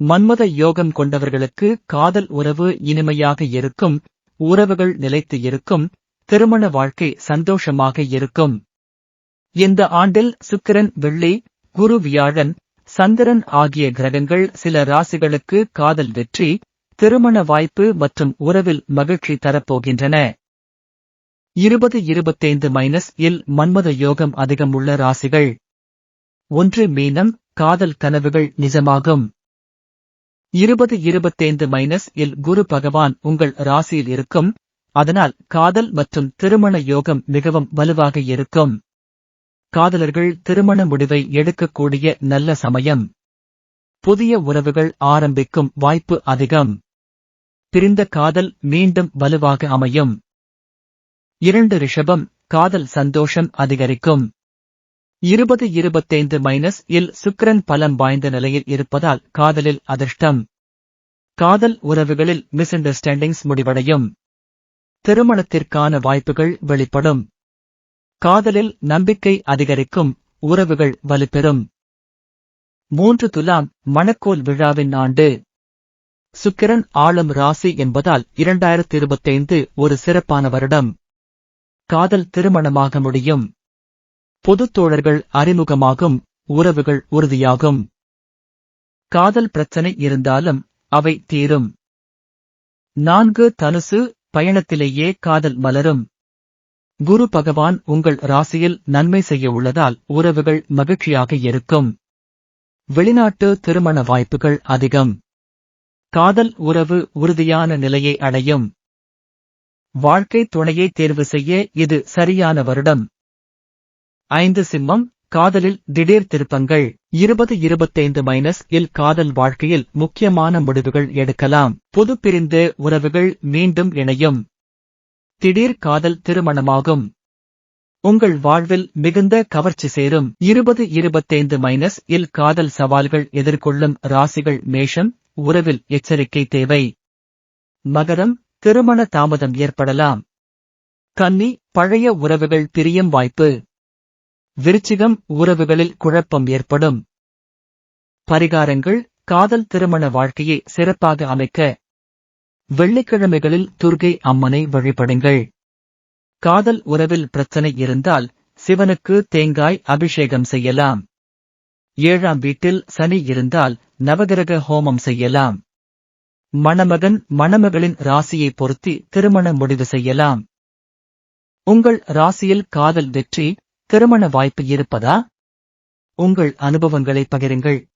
மன்மத யோகம் கொண்டவர்களுக்கு காதல் உறவு இனிமையாக இருக்கும் உறவுகள் நிலைத்து இருக்கும் திருமண வாழ்க்கை சந்தோஷமாக இருக்கும். இந்த ஆண்டில் சுக்கிரன் வெள்ளி குரு வியாழன் சந்திரன் ஆகிய கிரகங்கள் சில ராசிகளுக்கு காதல் வெற்றி திருமண வாய்ப்பு மற்றும் உறவில் மகிழ்ச்சி தரப்போகின்றன. இருபது இருபத்தைந்து மைனஸ் இல் மன்மத யோகம் அதிகம் உள்ள ராசிகள். ஒன்று மீனம் காதல் கனவுகள் நிஜமாகும். இருபது இருபத்தைந்து மைனஸ் இல் குரு பகவான் உங்கள் ராசியில் இருக்கும். அதனால் காதல் மற்றும் திருமண யோகம் மிகவும் வலுவாக இருக்கும். காதலர்கள் திருமண முடிவை எடுக்கக்கூடிய நல்ல சமயம். புதிய உறவுகள் ஆரம்பிக்கும் வாய்ப்பு அதிகம். பிரிந்த காதல் மீண்டும் வலுவாக அமையும். இரண்டு ரிஷபம் காதல் சந்தோஷம் அதிகரிக்கும். இருபது இருபத்தைந்து மைனஸ் இல் சுக்கிரன் பலம் வாய்ந்த நிலையில் இருப்பதால் காதலில் அதிர்ஷ்டம். காதல் உறவுகளில் மிஸ் அண்டர்ஸ்டாண்டிங்ஸ் முடிவடையும். திருமணத்திற்கான வாய்ப்புகள் வெளிப்படும். காதலில் நம்பிக்கை அதிகரிக்கும் உறவுகள் வலுப்பெறும். மூன்று துலாம் மணக்கோல் விழாவின் ஆண்டு. சுக்கிரன் ஆளும் ராசி என்பதால் இரண்டாயிரத்தி இருபத்தைந்து ஒரு சிறப்பான வருடம். காதல் திருமணமாக முடியும். பொதுத் தோழர்கள் அறிமுகமாகும் உறவுகள் உறுதியாகும். காதல் பிரச்சனை இருந்தாலும் அவை தீரும். நான்கு தனுசு பயணத்திலேயே காதல் மலரும். குரு பகவான் உங்கள் ராசியில் நன்மை செய்ய உள்ளதால் உறவுகள் மகிழ்ச்சியாக இருக்கும். வெளிநாட்டு திருமண வாய்ப்புகள் அதிகம். காதல் உறவு உறுதியான நிலையை அடையும். வாழ்க்கை துணையை தேர்வு செய்ய இது சரியான வருடம். ஐந்து சிம்மம் காதலில் திடீர் திருப்பங்கள். இருபது இருபத்தைந்து மைனஸ் இல் காதல் வாழ்க்கையில் முக்கியமான முடிவுகள் எடுக்கலாம். புது பிரிந்து உறவுகள் மீண்டும் இணையும். திடீர் காதல் திருமணமாகும். உங்கள் வாழ்வில் மிகுந்த கவர்ச்சி சேரும். இருபது இருபத்தைந்து மைனஸ் இல் காதல் சவால்கள் எதிர்கொள்ளும் ராசிகள் மேஷம் உறவில் எச்சரிக்கை தேவை. மகரம் திருமண தாமதம் ஏற்படலாம். கன்னி பழைய உறவுகள் பிரியும் வாய்ப்பு. விருச்சிகம் உறவுகளில் குழப்பம் ஏற்படும். பரிகாரங்கள் காதல் திருமண வாழ்க்கையை சிறப்பாக அமைக்க. வெள்ளிக்கிழமைகளில் துர்கை அம்மனை வழிபடுங்கள். காதல் உறவில் பிரச்சனை இருந்தால் சிவனுக்கு தேங்காய் அபிஷேகம் செய்யலாம். ஏழாம் வீட்டில் சனி இருந்தால் நவகிரக ஹோமம் செய்யலாம். மணமகன் மணமகளின் ராசியை பொருத்தி திருமண முடிவு செய்யலாம். உங்கள் ராசியில் காதல் வெற்றி திருமண வாய்ப்பு இருப்பதா? உங்கள் அனுபவங்களை பகிருங்கள்.